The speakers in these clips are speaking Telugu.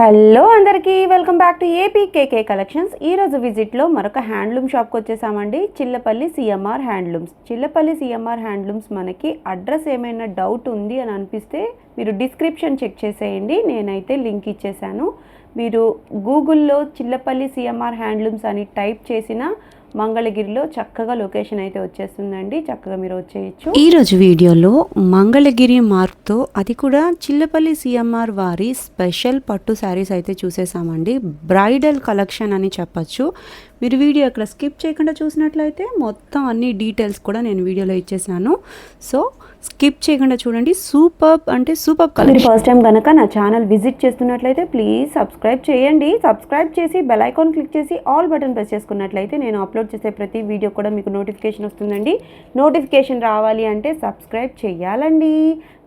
హలో అందరికీ welcome back to AP KK collections ఈరోజు విజిట్లో మరొక హ్యాండ్లూమ్ షాప్కి వచ్చేసామండి. Chillapalli CMR handlooms. Chillapalli CMR handlooms మనకి అడ్రస్ ఏమైనా డౌట్ ఉంది అని అనిపిస్తే మీరు డిస్క్రిప్షన్ చెక్ చేసేయండి. నేనైతే లింక్ ఇచ్చేసాను. మీరు గూగుల్లో చిల్లపల్లి సిఎంఆర్ హ్యాండ్లూమ్స్ అని టైప్ చేసిన మంగళగిరిలో చక్కగా లొకేషన్ అయితే వచ్చేస్తుందండి. చక్కగా మీరు వచ్చేయచ్చు. ఈరోజు వీడియోలో మంగళగిరి మార్క్తో అది కూడా చిల్లపల్లి సిఎంఆర్ వారి స్పెషల్ పట్టు శారీస్ అయితే చూసేసామండి. బ్రైడల్ కలెక్షన్ అని చెప్పచ్చు. మీరు వీడియో అక్కడ స్కిప్ చేయకుండా చూసినట్లయితే మొత్తం అన్ని డీటెయిల్స్ కూడా నేను వీడియోలో ఇచ్చేసాను. సో స్కిప్ చేయకుండా చూడండి. సూపర్ అంటే సూపర్ కలెక్షన్ ఫస్ట్ టైం కనుక నా ఛానల్ విజిట్ చేస్తున్నట్లయితే ప్లీజ్ సబ్స్క్రైబ్ చేయండి. సబ్స్క్రైబ్ చేసి బెల్ ఐకాన్ క్లిక్ చేసి ఆల్ బటన్ ప్రెస్ చేసుకున్నట్లయితే నేను అప్లోడ్ చేసే ప్రతి వీడియో కూడా మీకు నోటిఫికేషన్ వస్తుందండి. నోటిఫికేషన్ రావాలి అంటే సబ్స్క్రైబ్ చేయాలండి.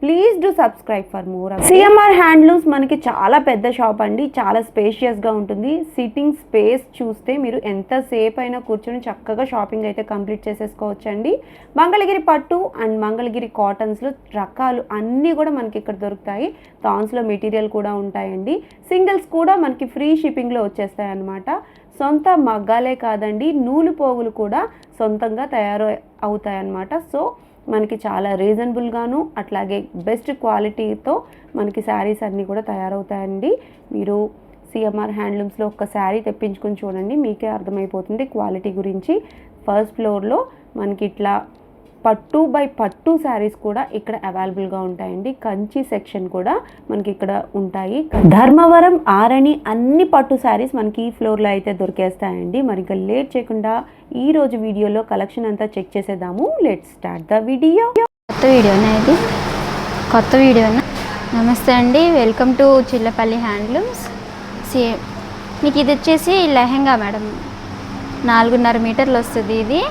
Please do subscribe for more CMR handlooms మనకి చాలా పెద్ద షాప్ అండి. చాలా స్పేషియస్గా ఉంటుంది. సిట్టింగ్ స్పేస్ చూస్తే మీరు ఎంతసేపు అయినా కూర్చొని చక్కగా షాపింగ్ అయితే కంప్లీట్ చేసేసుకోవచ్చు అండి మంగళగిరి పట్టు అండ్ మంగళగిరి కాటన్స్లో రకాలు అన్నీ కూడా మనకి ఇక్కడ దొరుకుతాయి. థాన్స్లో మెటీరియల్ కూడా ఉంటాయండి. సింగిల్స్ కూడా మనకి ఫ్రీ షిప్పింగ్లో వచ్చేస్తాయి అన్నమాట సొంత మగ్గాలే కాదండి నూలు పోగులు కూడా సొంతంగా తయారు అవుతాయన్నమాట. సో మనకి చాలా రీజనబుల్గాను అట్లాగే బెస్ట్ క్వాలిటీతో మనకి శారీస్ అన్నీ కూడా తయారవుతాయండి. మీరు సిఎంఆర్ హ్యాండ్లూమ్స్లో ఒక శారీ తెప్పించుకొని చూడండి మీకే అర్థమైపోతుంది క్వాలిటీ గురించి. ఫస్ట్ ఫ్లోర్లో మనకి ఇట్లా పట్టు బై పట్టు శారీస్ కూడా ఇక్కడ అవైలబుల్గా ఉంటాయండి. కంచి సెక్షన్ కూడా మనకి ఇక్కడ ఉంటాయి. ధర్మవరం ఆరణి అన్ని పట్టు శారీస్ మనకి ఈ ఫ్లోర్లో అయితే దొరికేస్తాయండి. మరి ఇంకా లేట్ చేయకుండా ఈ రోజు వీడియోలో కలెక్షన్ అంతా చెక్ చేసేద్దాము. లెట్ స్టార్ట్ ద వీడియో కొత్త వీడియోనా ఇది. కొత్త వీడియోనా నమస్తే అండి. వెల్కమ్ టు చిల్లపల్లి హ్యాండ్లూమ్స్ సి మీకు ఇది వచ్చేసి లెహెంగా మేడం. నాలుగున్నర మీటర్లు వస్తుంది ఇది.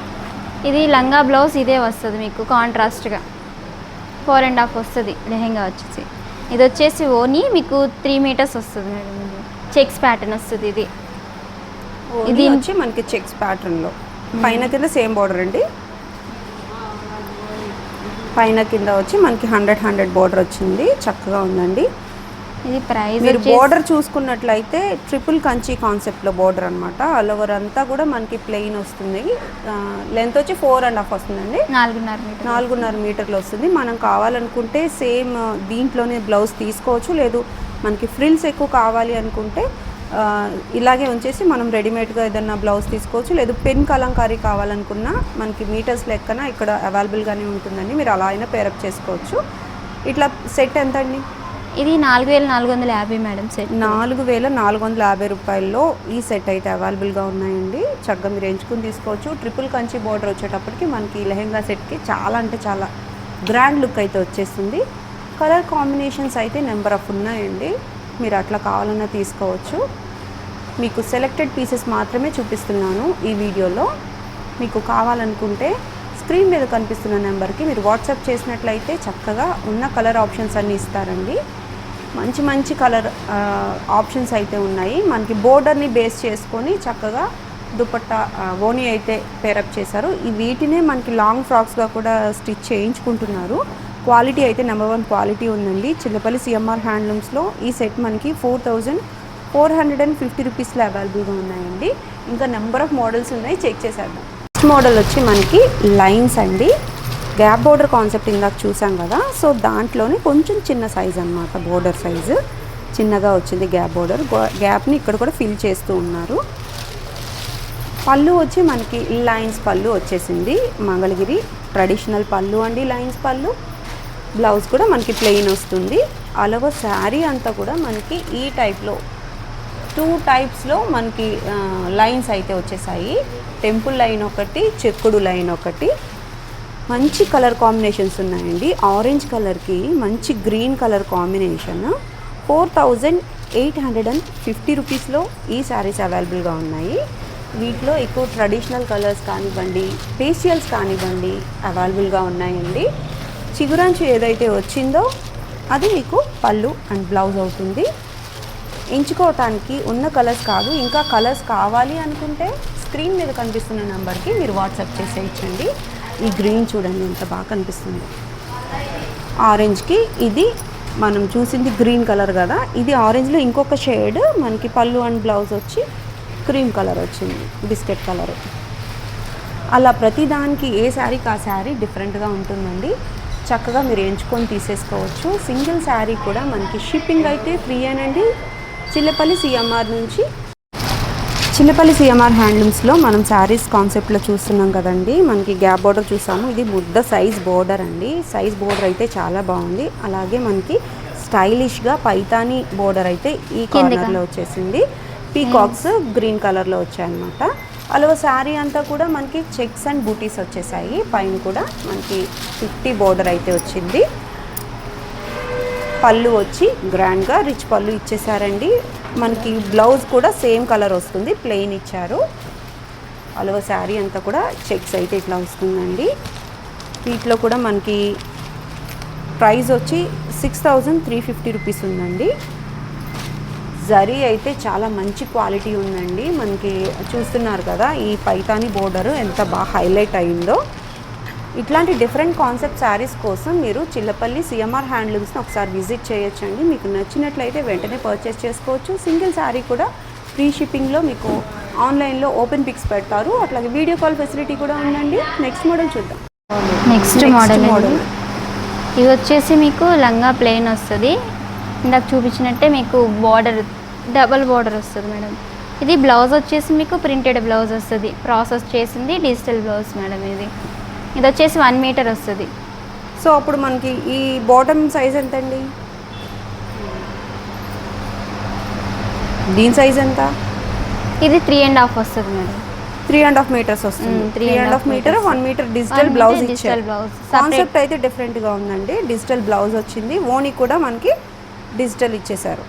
ఇది లంగా బ్లౌజ్ ఇదే వస్తుంది మీకు కాంట్రాస్ట్గా. ఫోర్ అండ్ హాఫ్ వస్తుంది లెహెంగా వచ్చేసి. ఇది వచ్చేసి ఓని మీకు త్రీ మీటర్స్ వస్తుంది మేడం ఇది. చెక్స్ ప్యాటర్న్ వస్తుంది ఇది. ఇది వచ్చి మనకి చెక్స్ ప్యాటర్న్లో పైన కింద సేమ్ బార్డర్ అండి. పైన కింద వచ్చి మనకి హండ్రెడ్ హండ్రెడ్ బార్డర్ వచ్చింది. చక్కగా ఉందండి. ఇది ప్రైస్ మీరు బోర్డర్ చూసుకున్నట్లయితే ట్రిపుల్ కంచి కాన్సెప్ట్లో బోర్డర్ అనమాట ఆల్ ఓవర్ అంతా కూడా మనకి ప్లెయిన్ వస్తుంది. లెంత్ వచ్చి ఫోర్ అండ్ హాఫ్ వస్తుందండి. నాలుగున్నర మీటర్ నాలుగున్నర మీటర్లు వస్తుంది. మనం కావాలనుకుంటే సేమ్ దీంట్లోనే బ్లౌజ్ తీసుకోవచ్చు. లేదు మనకి ఫ్రిల్స్ ఎక్కువ కావాలి అనుకుంటే ఇలాగే ఉంచేసి మనం రెడీమేడ్గా ఏదన్నా బ్లౌజ్ తీసుకోవచ్చు. లేదు పెన్ కలంకారీ కావాలనుకున్నా మనకి మీటర్స్ లెక్కన ఇక్కడ అవైలబుల్గానే ఉంటుందండి. మీరు అలా అయినా పేరప్ చేసుకోవచ్చు. ఇట్లా సెట్ ఎంత అండి ఇది నాలుగు వేల నాలుగు వందల యాభై మేడం సెట్. నాలుగు వేల నాలుగు వందల యాభై రూపాయల్లో ఈ సెట్ అయితే అవైలబుల్గా ఉన్నాయండి. చక్కగా మీరు ఎంచుకుని తీసుకోవచ్చు. ట్రిపుల్ కంచి బార్డర్ వచ్చేటప్పటికి మనకి ఈ లెహెంగా సెట్కి చాలా అంటే చాలా గ్రాండ్ లుక్ అయితే వచ్చేస్తుంది కలర్ కాంబినేషన్స్ అయితే నెంబర్ ఆఫ్ ఉన్నాయండి. మీరు అట్లా కావాలన్నా తీసుకోవచ్చు. మీకు సెలెక్టెడ్ పీసెస్ మాత్రమే చూపిస్తున్నాను ఈ వీడియోలో. మీకు కావాలనుకుంటే స్క్రీన్ మీద కనిపిస్తున్న నెంబర్కి మీరు వాట్సాప్ చేసినట్లయితే చక్కగా ఉన్న కలర్ ఆప్షన్స్ అన్నీ ఇస్తారండి. మంచి మంచి కలర్ ఆప్షన్స్ అయితే ఉన్నాయి. మనకి బోర్డర్ని బేస్ చేసుకొని చక్కగా దుపట్టా ఓని అయితే పేరప్ చేశారు. ఈ వీటినే మనకి లాంగ్ ఫ్రాక్స్గా కూడా స్టిచ్ చేయించుకుంటున్నారు. క్వాలిటీ అయితే నెంబర్ వన్ క్వాలిటీ ఉందండి. చిల్లపల్లి సిఎంఆర్ హ్యాండ్లూమ్స్లో ఈ సెట్ మనకి four thousand four hundred and fifty రూపీస్లో అవైలబుల్గా ఉన్నాయండి. ఇంకా నెంబర్ ఆఫ్ మోడల్స్ ఉన్నాయి చెక్ చేసేద్దాం. ఫస్ట్ మోడల్ వచ్చి మనకి లైన్స్ అండి. గ్యాప్ బోర్డర్ కాన్సెప్ట్ ఇందాక చూసాం కదా. సో దాంట్లోనే కొంచెం చిన్న సైజ్ అన్నమాట బోర్డర్ సైజు. చిన్నగా వచ్చింది గ్యాప్ బోర్డర్. గ్యాప్ని ఇక్కడ కూడా ఫిల్ చేస్తూ ఉన్నారు. పళ్ళు వచ్చి మనకి లైన్స్ పళ్ళు వచ్చేసింది. మంగళగిరి ట్రెడిషనల్ పళ్ళు అండి లైన్స్ పళ్ళు. బ్లౌజ్ కూడా మనకి ప్లెయిన్ వస్తుంది. అలాగ శారీ అంతా కూడా మనకి ఈ టైప్లో టూ టైప్స్లో మనకి లైన్స్ అయితే వచ్చేసాయి. టెంపుల్ లైన్ ఒకటి చెక్కుడు లైన్ ఒకటి. మంచి కలర్ కాంబినేషన్స్ ఉన్నాయండి. ఆరెంజ్ కలర్కి మంచి green colour combination. Four thousand eight hundred and fifty రూపీస్లో ఈ శారీస్ అవైలబుల్గా ఉన్నాయి. వీటిలో ఎక్కువ ట్రెడిషనల్ కలర్స్ కానివ్వండి ఫేషియల్స్ కానివ్వండి అవైలబుల్గా ఉన్నాయండి. చిగురాంచు ఏదైతే వచ్చిందో అది మీకు పళ్ళు అండ్ బ్లౌజ్ అవుతుంది. ఎంచుకోవటానికి ఉన్న కలర్స్ కాదు ఇంకా కలర్స్ కావాలి అనుకుంటే స్క్రీన్ మీద కనిపిస్తున్న నెంబర్కి మీరు వాట్సాప్ చేసేయచ్చండి. ఈ గ్రీన్ చూడండి ఎంత బాగా కనిపిస్తుంది. ఆరెంజ్కి ఇది మనం చూసింది గ్రీన్ కలర్ కదా. ఇది ఆరెంజ్లో ఇంకొక షేడ్ మనకి పళ్ళు అండ్ బ్లౌజ్ వచ్చి క్రీమ్ కలర్ వచ్చింది బిస్కెట్ కలర్. అలా ప్రతిదానికి ఏ శారీకి ఆ శారీ డిఫరెంట్గా ఉంటుందండి. చక్కగా మీరు ఎంచుకొని తీసేసుకోవచ్చు. సింగిల్ శారీ కూడా మనకి షిప్పింగ్ అయితే ఫ్రీ అనండి చిల్లపల్లి సిఎంఆర్ నుంచి చిల్లపల్లి సిఎంఆర్ హ్యాండ్లూమ్స్లో మనం శారీస్ కాన్సెప్ట్లో చూస్తున్నాం కదండి. మనకి గ్యాప్ బోర్డర్ చూసాము. ఇది ముద్ద సైజ్ బోర్డర్ అండి. సైజ్ బోర్డర్ అయితే చాలా బాగుంది. అలాగే మనకి స్టైలిష్గా పైతాని బోర్డర్ అయితే ఈ కార్నర్లో వచ్చేసింది. పీకాక్స్ గ్రీన్ కలర్లో వచ్చాయన్నమాట. అలాగే శారీ అంతా కూడా మనకి చెక్స్ అండ్ బూటీస్ వచ్చేసాయి. పైన కూడా మనకి ఫిఫ్టీ బోర్డర్ అయితే వచ్చింది. పళ్ళు వచ్చి గ్రాండ్గా రిచ్ పళ్ళు ఇచ్చేసారండి. మనకి బ్లౌజ్ కూడా సేమ్ కలర్ వస్తుంది ప్లెయిన్ ఇచ్చారు. అలవ శారీ అంతా కూడా చెక్స్ అయితే ఇట్లా వస్తుందండి. వీటిలో కూడా మనకి ప్రైస్ వచ్చి six thousand three fifty rupees ఉందండి. జరీ అయితే చాలా మంచి క్వాలిటీ ఉందండి. మనకి చూస్తున్నారు కదా ఈ పైతాని బోర్డర్ ఎంత బాగా హైలైట్ అయిందో. ఇట్లాంటి డిఫరెంట్ కాన్సెప్ట్ శారీస్ కోసం మీరు చిల్లపల్లి సిఎంఆర్ హ్యాండ్లూమ్స్ని ఒకసారి విజిట్ చేయొచ్చండి. మీకు నచ్చినట్లయితే వెంటనే పర్చేస్ చేసుకోవచ్చు. సింగిల్ శారీ కూడా ఫ్రీ షిప్పింగ్లో మీకు ఆన్లైన్లో ఓపెన్ పిక్స్ పెడతారు. అట్లాగే వీడియో కాల్ ఫెసిలిటీ కూడా ఉందండి. నెక్స్ట్ మోడల్ చూద్దాం. Next model model. ఇది వచ్చేసి మీకు లంగా ప్లెయిన్ వస్తుంది. ఇందాక చూపించినట్టే మీకు బార్డర్ డబల్ బార్డర్ వస్తుంది మేడం. ఇది బ్లౌజ్ వచ్చేసి మీకు ప్రింటెడ్ బ్లౌజ్ వస్తుంది. ప్రాసెస్ చేసింది డిజిటల్ బ్లౌజ్ మేడం ఇది. ఇది వచ్చేసి వన్ మీటర్ వస్తుంది. సో అప్పుడు మనకి ఈ బాటమ్ సైజ్ ఎంత అండి దీని సైజ్ ఎంత? ఇది త్రీ అండ్ హాఫ్ వస్తుంది madam. Three and half metres వస్తుంది. Three and half metre one metre digital blouse blouse. Concept అయితే డిఫరెంట్గా ఉందండి. డిజిటల్ బ్లౌజ్ వచ్చింది. ఓని కూడా మనకి డిజిటల్ ఇచ్చేసారు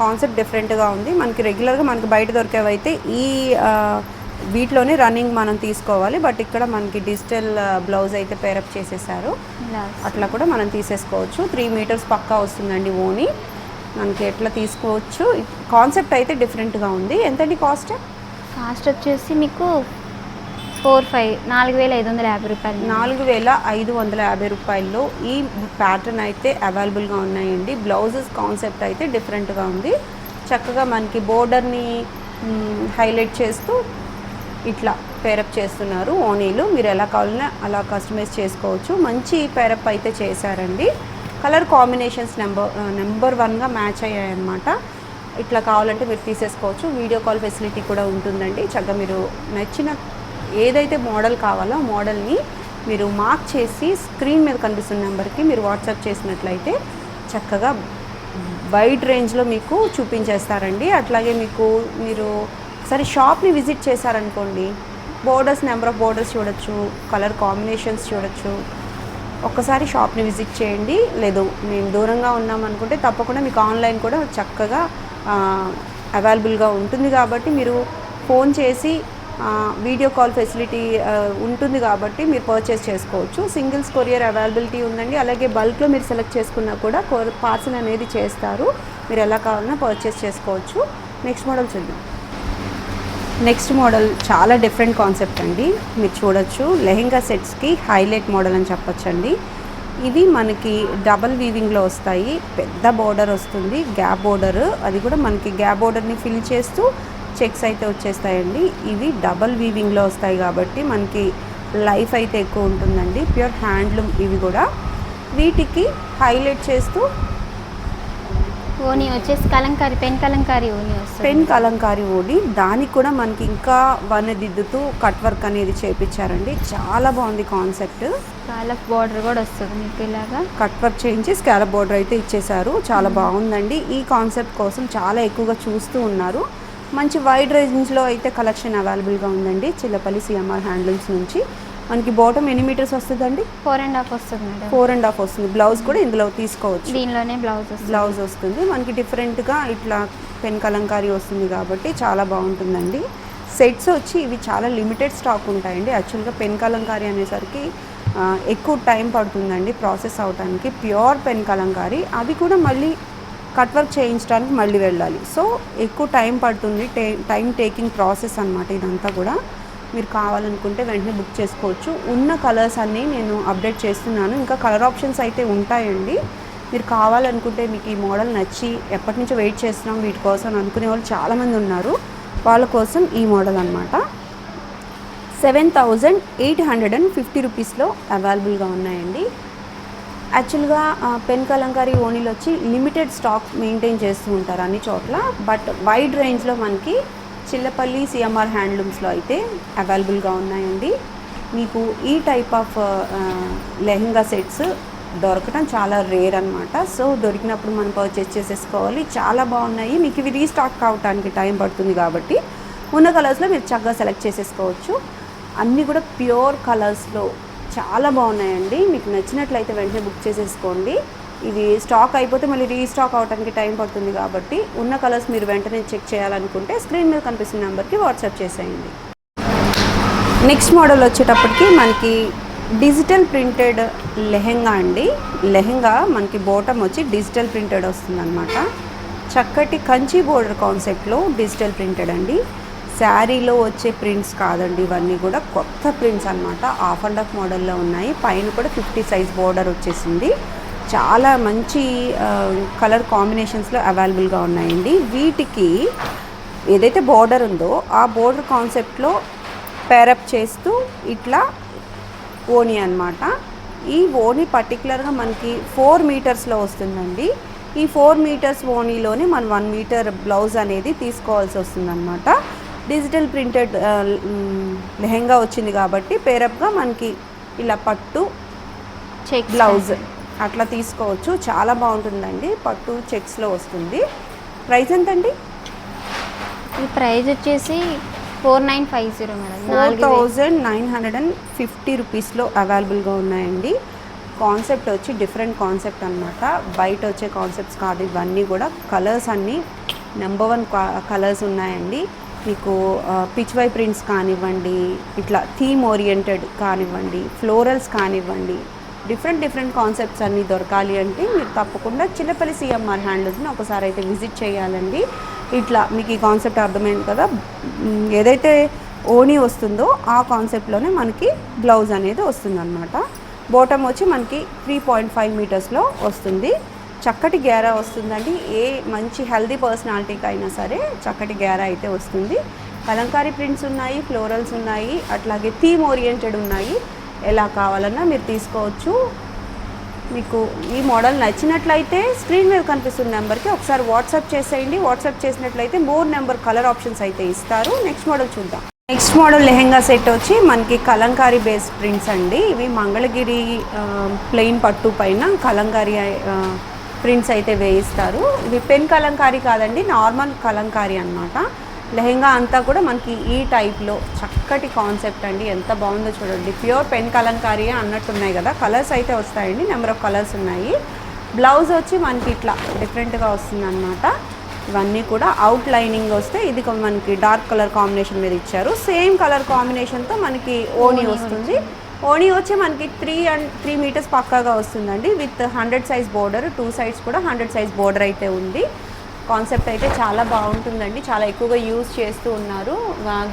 కాన్సెప్ట్ డిఫరెంట్గా ఉంది. మనకి రెగ్యులర్గా మనకి బయట దొరికేవైతే ఈ వీటిలోనే రన్నింగ్ మనం తీసుకోవాలి బట్ ఇక్కడ మనకి డిజిటల్ బ్లౌజ్ అయితే పేరప్ చేసేసారు. అట్లా కూడా మనం తీసేసుకోవచ్చు. త్రీ మీటర్స్ పక్కా వస్తుందండి ఓని మనకి ఎట్లా తీసుకోవచ్చు? కాన్సెప్ట్ అయితే డిఫరెంట్గా ఉంది. ఎంతండి కాస్ట్? కాస్ట్ వచ్చేసి మీకు ఫోర్ ఫైవ్ నాలుగు వేల ఐదు వందల యాభై రూపాయలు. నాలుగు వేల ఐదు వందల యాభై రూపాయల్లో ఈ ప్యాటర్న్ అయితే అవైలబుల్గా ఉన్నాయండి. బ్లౌజెస్ కాన్సెప్ట్ అయితే డిఫరెంట్గా ఉంది. చక్కగా మనకి బోర్డర్ని హైలైట్ చేస్తూ ఇట్లా పేరప్ చేస్తున్నారు. ఓనీలు మీరు ఎలా కావాలన్నా అలా కస్టమైజ్ చేసుకోవచ్చు. మంచి పేరప్ అయితే చేశారండి. కలర్ కాంబినేషన్స్ నెంబర్ నెంబర్ వన్గా మ్యాచ్ అయ్యాయన్నమాట. ఇట్లా కావాలంటే మీరు తీసేసుకోవచ్చు. వీడియో కాల్ ఫెసిలిటీ కూడా ఉంటుందండి. చక్కగా మీరు నచ్చిన ఏదైతే మోడల్ కావాలో మోడల్ని మీరు మార్క్ చేసి స్క్రీన్ మీద కనిపిస్తున్న నెంబర్కి మీరు వాట్సాప్ చేసినట్లయితే చక్కగా వైడ్ రేంజ్లో మీకు చూపించేస్తారండి. అట్లాగే మీకు మీరు ఒకసారి షాప్ని విజిట్ చేశారనుకోండి బోర్డర్స్ నెంబర్ ఆఫ్ బోర్డర్స్ చూడొచ్చు కలర్ కాంబినేషన్స్ చూడొచ్చు. ఒక్కసారి షాప్ని విజిట్ చేయండి. లేదు మేము దూరంగా ఉన్నాం అనుకుంటే తప్పకుండా మీకు ఆన్లైన్ కూడా చక్కగా అవైలబుల్గా ఉంటుంది కాబట్టి మీరు ఫోన్ చేసి వీడియో కాల్ ఫెసిలిటీ ఉంటుంది కాబట్టి మీరు పర్చేస్ చేసుకోవచ్చు. సింగిల్స్ కొరియర్ అవైలబిలిటీ ఉందండి. అలాగే బల్క్లో మీరు సెలెక్ట్ చేసుకున్నా కూడా పార్సల్ అనేది చేస్తారు. మీరు ఎలా కావాలన్నా పర్చేస్ చేసుకోవచ్చు. నెక్స్ట్ మోడల్ చూద్దాం. నెక్స్ట్ మోడల్ చాలా డిఫరెంట్ కాన్సెప్ట్ అండి. మీరు చూడొచ్చు. లెహెంగా సెట్స్కి హైలైట్ మోడల్ అని చెప్పొచ్చండి. ఇవి మనకి డబల్ వీవింగ్లో వస్తాయి. పెద్ద బోర్డర్ వస్తుంది. Gap border. అది కూడా మనకి గ్యాప్ బోర్డర్ని ఫిల్ చేస్తూ చెక్స్ అయితే వచ్చేస్తాయండి. ఇవి డబల్ వీవింగ్లో వస్తాయి కాబట్టి మనకి లైఫ్ అయితే ఎక్కువ ఉంటుందండి. ప్యూర్ హ్యాండ్లూమ్ ఇవి కూడా. వీటికి హైలైట్ చేస్తూ ఓని వచ్చేసి కలంకారీ పెన్ కలంకారీ ఓని వస్తుంది. పెన్ కలంకారీ ఓడి దానికి కూడా మనకి ఇంకా వనదిద్దుతూ కట్ వర్క్ అనేది చేపించారండి. చాలా బాగుంది కాన్సెప్ట్. చాలా బార్డర్ కూడా వస్తుంది మీకు ఇలాగా. కట్ వర్క్ చేయించి స్కాలప్ బోర్డర్ అయితే ఇచ్చేసారు చాలా బాగుందండి. ఈ కాన్సెప్ట్ కోసం చాలా ఎక్కువగా చూస్తూ ఉన్నారు. మంచి వైడ్ రేంజ్లో అయితే కలెక్షన్ అవైలబుల్గా ఉందండి. చిల్లపల్లి సిఎంఆర్ హ్యాండ్లూమ్స్ నుంచి. మనకి బాటమ్ ఎన్ని మీటర్స్ వస్తుందండి? ఫోర్ అండ్ హాఫ్ వస్తుంది మేడం. ఫోర్ అండ్ హాఫ్ వస్తుంది. బ్లౌజ్ కూడా ఇందులో తీసుకోవచ్చు. దీనిలోనే బ్లౌజ్ బ్లౌజ్ వస్తుంది. మనకి డిఫరెంట్గా ఇట్లా పెన్ కలంకారీ వస్తుంది కాబట్టి చాలా బాగుంటుందండి. సెట్స్ వచ్చి ఇవి చాలా లిమిటెడ్ స్టాక్ ఉంటాయండి. యాక్చువల్గా పెన్ కలంకారీ అనేసరికి ఎక్కువ టైం పడుతుందండి ప్రాసెస్ అవడానికి ప్యూర్ పెన్ కలంకారీ. అవి కూడా మళ్ళీ కట్ వర్క్ చేయించడానికి మళ్ళీ వెళ్ళాలి. సో ఎక్కువ టైం పడుతుంది టే టైం టేకింగ్ ప్రాసెస్ అనమాట ఇదంతా కూడా. మీరు కావాలనుకుంటే వెంటనే బుక్ చేసుకోవచ్చు. ఉన్న కలర్స్ అన్నీ నేను అప్డేట్ చేస్తున్నాను. ఇంకా కలర్ ఆప్షన్స్ అయితే ఉంటాయండి. మీరు కావాలనుకుంటే మీకు ఈ మోడల్ నచ్చి ఎప్పటి నుంచో వెయిట్ చేస్తున్నాం వీటి కోసం అనుకునే వాళ్ళు చాలామంది ఉన్నారు. వాళ్ళ కోసం ఈ మోడల్ అనమాట seven thousand eight hundred and fifty రూపీస్లో అవైలబుల్గా ఉన్నాయండి. యాక్చువల్గా పెన్ కలంకారీ ఓనీలు వచ్చి లిమిటెడ్ స్టాక్ మెయింటైన్ చేస్తూ ఉంటారు అన్ని చోట్ల. బట్ వైడ్ రేంజ్లో మనకి చిల్లపల్లి సిఎంఆర్ హ్యాండ్లూమ్స్లో అయితే అవైలబుల్గా ఉన్నాయండి. మీకు ఈ టైప్ ఆఫ్ లెహంగా సెట్స్ దొరకడం చాలా రేర్ అనమాట సో దొరికినప్పుడు మనం పర్చేస్ చేసేసుకోవాలి. చాలా బాగున్నాయి. మీకు ఇవి రీస్టాక్ కావటానికి టైం పడుతుంది కాబట్టి ఉన్న కలర్స్లో మీరు చక్కగా సెలెక్ట్ చేసేసుకోవచ్చు. అన్నీ కూడా ప్యూర్ కలర్స్లో చాలా బాగున్నాయండి. మీకు నచ్చినట్లయితే వెంటనే బుక్ చేసేసుకోండి. ఇవి స్టాక్ అయిపోతే మళ్ళీ రీస్టాక్ అవడానికి టైం పడుతుంది కాబట్టి ఉన్న కలర్స్ మీరు వెంటనే చెక్ చేయాలనుకుంటే స్క్రీన్ మీద కనిపిస్తున్న నెంబర్కి వాట్సాప్ చేసేయండి. నెక్స్ట్ మోడల్ వచ్చేటప్పటికి మనకి డిజిటల్ ప్రింటెడ్ లెహెంగా అండి. లెహెంగా మనకి బోటం వచ్చి డిజిటల్ ప్రింటెడ్ వస్తుందన్నమాట. చక్కటి కంచి బోర్డర్ కాన్సెప్ట్లో డిజిటల్ ప్రింటెడ్ అండి. శారీలో వచ్చే ప్రింట్స్ కాదండి ఇవన్నీ కూడా కొత్త ప్రింట్స్ అన్నమాట. ఆఫ్ అండ్ ఆఫ్ మోడల్లో ఉన్నాయి. పైన కూడా ఫిఫ్టీ సైజ్ బోర్డర్ వచ్చేసింది. చాలా మంచి కలర్ కాంబినేషన్స్లో అవైలబుల్గా ఉన్నాయండి. వీటికి ఏదైతే బోర్డర్ ఉందో ఆ బోర్డర్ కాన్సెప్ట్లో పేరప్ చేస్తూ ఇట్లా ఓని అన్నమాట. ఈ ఓని పర్టికులర్గా మనకి ఫోర్ మీటర్స్లో వస్తుందండి. ఈ ఫోర్ మీటర్స్ ఓనీలోనే మనం వన్ మీటర్ బ్లౌజ్ అనేది తీసుకోవాల్సి వస్తుందన్నమాట. డిజిటల్ ప్రింటెడ్ లెహెంగా వచ్చింది కాబట్టి పేరప్గా మనకి ఇలా పట్టు చెక్ బ్లౌజ్ అట్లా తీసుకోవచ్చు. చాలా బాగుంటుందండి. పట్టు చెక్స్లో వస్తుంది. ప్రైస్ ఎంతండి? ఈ ప్రైస్ వచ్చేసి four nine five zero madam. Four. Thousand nine hundred and fifty రూపీస్లో అవైలబుల్గా ఉన్నాయండి. కాన్సెప్ట్ వచ్చి డిఫరెంట్ కాన్సెప్ట్ అనమాట బయట వచ్చే కాన్సెప్ట్స్ కాదు. ఇవన్నీ కూడా కలర్స్ అన్నీ నెంబర్ వన్ కలర్స్ ఉన్నాయండి. మీకు పిచ్ వై ప్రింట్స్ కానివ్వండి ఇట్లా థీమ్ ఓరియంటెడ్ కానివ్వండి ఫ్లోరల్స్ కానివ్వండి డిఫరెంట్ డిఫరెంట్ కాన్సెప్ట్స్ అన్నీ దొరకాలి అంటే మీరు తప్పకుండా చిన్నపల్లి సిఎంఆర్ హ్యాండ్లూమ్స్ని ఒకసారి అయితే విజిట్ చేయాలండి. ఇట్లా మీకు ఈ కాన్సెప్ట్ అర్థమైంది కదా. ఏదైతే ఓనీ వస్తుందో ఆ కాన్సెప్ట్లోనే మనకి బ్లౌజ్ అనేది వస్తుందన్నమాట. బోటమ్ వచ్చి మనకి త్రీ పాయింట్ ఫైవ్ మీటర్స్లో వస్తుంది. చక్కటి గ్యారా వస్తుందండి. ఏ మంచి హెల్దీ పర్సనాలిటీకి అయినా సరే చక్కటి గ్యారా అయితే వస్తుంది. కలంకారీ ప్రింట్స్ ఉన్నాయి ఫ్లోరల్స్ ఉన్నాయి అట్లాగే థీమ్ ఓరియంటెడ్ ఉన్నాయి. ఎలా కావాలన్నా మీరు తీసుకోవచ్చు. మీకు ఈ మోడల్ నచ్చినట్లయితే స్క్రీన్ మీద కనిపిస్తున్న నెంబర్కి ఒకసారి వాట్సాప్ చేసేయండి. వాట్సాప్ చేసినట్లయితే మోర్ నెంబర్ కలర్ ఆప్షన్స్ అయితే ఇస్తారు. నెక్స్ట్ మోడల్ చూద్దాం. నెక్స్ట్ మోడల్ లెహెంగా సెట్ వచ్చి మనకి కలంకారీ బేస్ ప్రింట్స్ అండి. ఇవి మంగళగిరి ప్లెయిన్ పట్టు పైన కలంకారీ ప్రింట్స్ అయితే వేయిస్తారు. ఇవి పెన్ కలంకారీ కాదండి నార్మల్ కలంకారీ అన్నమాట. లెహెంగా అంతా కూడా మనకి ఈ టైప్లో చక్కటి కాన్సెప్ట్ అండి. ఎంత బాగుందో చూడండి. ప్యూర్ పెన్ కలంకారీ అన్నట్టు ఉన్నాయి కదా. కలర్స్ అయితే వస్తాయండి. నెంబర్ ఆఫ్ కలర్స్ ఉన్నాయి. బ్లౌజ్ వచ్చి మనకి ఇట్లా డిఫరెంట్గా వస్తుంది అనమాట ఇవన్నీ కూడా అవుట్ లైనింగ్ వస్తే ఇది మనకి డార్క్ కలర్ కాంబినేషన్ మీద ఇచ్చారు. సేమ్ కలర్ కాంబినేషన్తో మనకి ఓనీ వస్తుంది. ఓనీ వచ్చి మనకి త్రీ అండ్ త్రీ మీటర్స్ పక్కాగా వస్తుందండి. With hundred size border. Two sides కూడా హండ్రెడ్ సైజ్ బోర్డర్ అయితే ఉంది. కాన్సెప్ట్ అయితే చాలా బాగుంటుందండి. చాలా ఎక్కువగా యూజ్ చేస్తూ ఉన్నారు.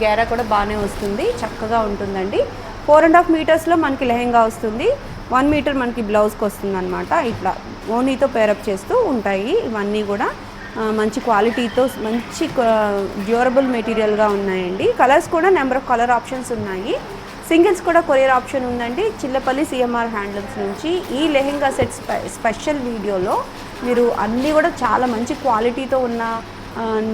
గేరా కూడా బాగానే వస్తుంది. చక్కగా ఉంటుందండి. ఫోర్ అండ్ హాఫ్ మీటర్స్లో మనకి లెహెంగా వస్తుంది. వన్ మీటర్ మనకి బ్లౌజ్కి వస్తుంది అనమాట ఇట్లా ఓనీతో పేరప్ చేస్తూ ఉంటాయి. ఇవన్నీ కూడా మంచి క్వాలిటీతో మంచి డ్యూరబుల్ మెటీరియల్గా ఉన్నాయండి. కలర్స్ కూడా నెంబర్ ఆఫ్ కలర్ ఆప్షన్స్ ఉన్నాయి. సింగిల్స్ కూడా కొరియర్ ఆప్షన్ ఉందండి. చిల్లపల్లి సిఎంఆర్ హ్యాండ్లూమ్స్ నుంచి ఈ లెహెంగా సెట్ స్పె స్పెషల్ వీడియోలో మీరు అన్నీ కూడా చాలా మంచి క్వాలిటీతో ఉన్న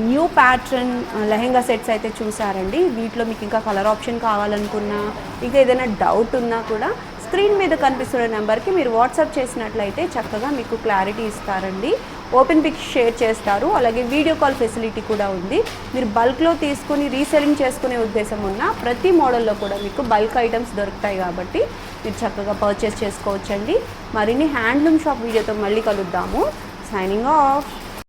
న్యూ ప్యాటర్న్ లెహెంగా సెట్స్ అయితే చూసారండి. వీటిలో మీకు ఇంకా కలర్ ఆప్షన్ కావాలనుకున్నా ఇంకా ఏదైనా డౌట్ ఉన్నా కూడా స్క్రీన్ మీద కనిపిస్తున్న నెంబర్కి మీరు వాట్సాప్ చేసినట్లయితే చక్కగా మీకు క్లారిటీ ఇస్తారండి. ఓపెన్ పిక్స్ షేర్ చేస్తారు. అలాగే వీడియో కాల్ ఫెసిలిటీ కూడా ఉంది. మీరు బల్క్లో తీసుకుని రీసెలింగ్ చేసుకునే ఉద్దేశం ఉన్న ప్రతి మోడల్లో కూడా మీకు బల్క్ ఐటమ్స్ దొరుకుతాయి కాబట్టి మీరు చక్కగా పర్చేస్ చేసుకోవచ్చండి. మరిన్ని హ్యాండ్లూమ్ షాప్ వీడియోతో మళ్ళీ కలుద్దాము. Signing off